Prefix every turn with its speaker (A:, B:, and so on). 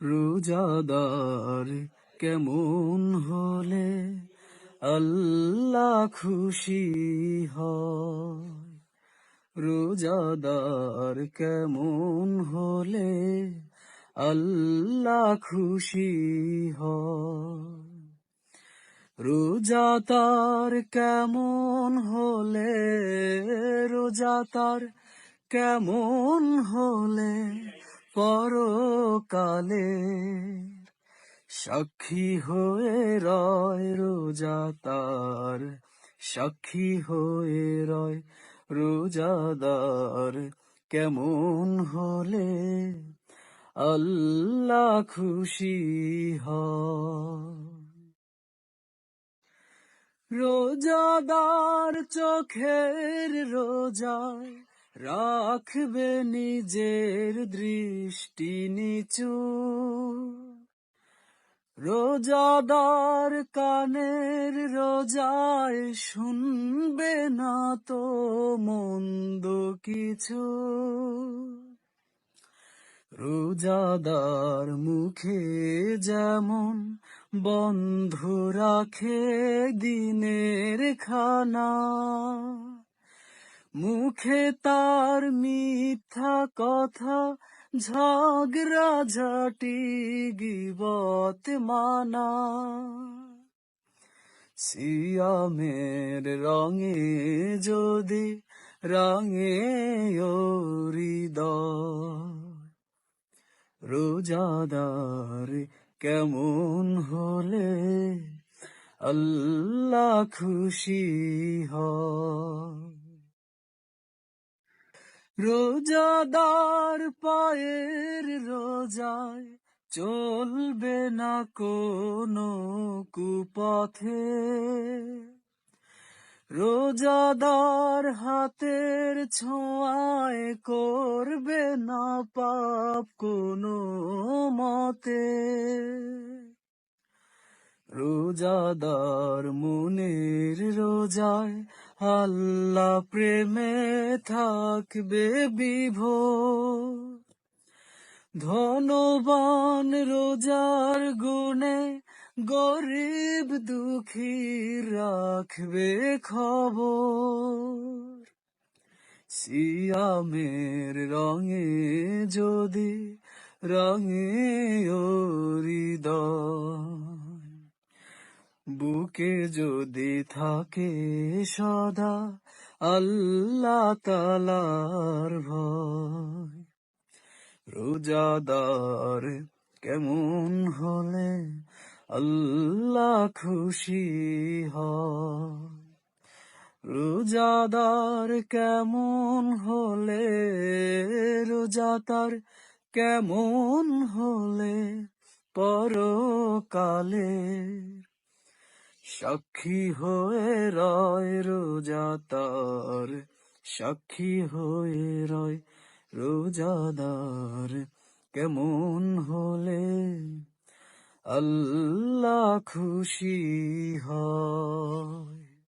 A: রোজাদার কেমন হলে আল্লাহ খুশি হয়? রোজাদার কেমন হলে আল্লাহ খুশি হয়? রোজা তার কেমন হলে রোজা তার কেমন হলে পরকালে সাক্ষী হয়ে রয় রোজা তার, সাক্ষী হয়ে রয় রোজাদার। কেমন হলে আল্লাহ খুশি হ রোজাদার চোখের রোজায় রাখবে নিজের দৃষ্টি নিচু। রোজাদার কানের রোজায় শুনবে না তো মন্দ কিছু। রোজাদার মুখে যেমন বন্ধ রাখে দিনের খানা। মুখে তার মিথ্যা কথা ঝগড়া ঝাটি গিবত মানা। সিয়ামের রঙে যদি রঙে রোজাদার কেমন হলে আল্লাহ খুশি হয়। রোজাদার পায়ের রোজায় চলবে না কোনো কুপথে। রোজাদার হাতের ছোঁয়ায় করবে না পাপ কোনো মতে। রোজাদার মনের রোজায় আল্লাহ প্রেমে থাকবে বিভোর। ধনবান রোজার গুণে গরিব দুঃখী রাখবে খবর। সিয়ামের রঙে যদি রঙে হৃদয় বুকে যদি থাকে সদা আল্লাহ তালার ভয়। রোজাদার কেমন হলে আল্লাহ খুশি হয়। রোজাদার কেমন হলে, রোজাদার কেমন হলে পরকালে সাক্ষী হয়ে রয় রোজাদার সাক্ষী হয়ে রয় রোজাদার কেমন হলে আল্লাহ খুশি হয়?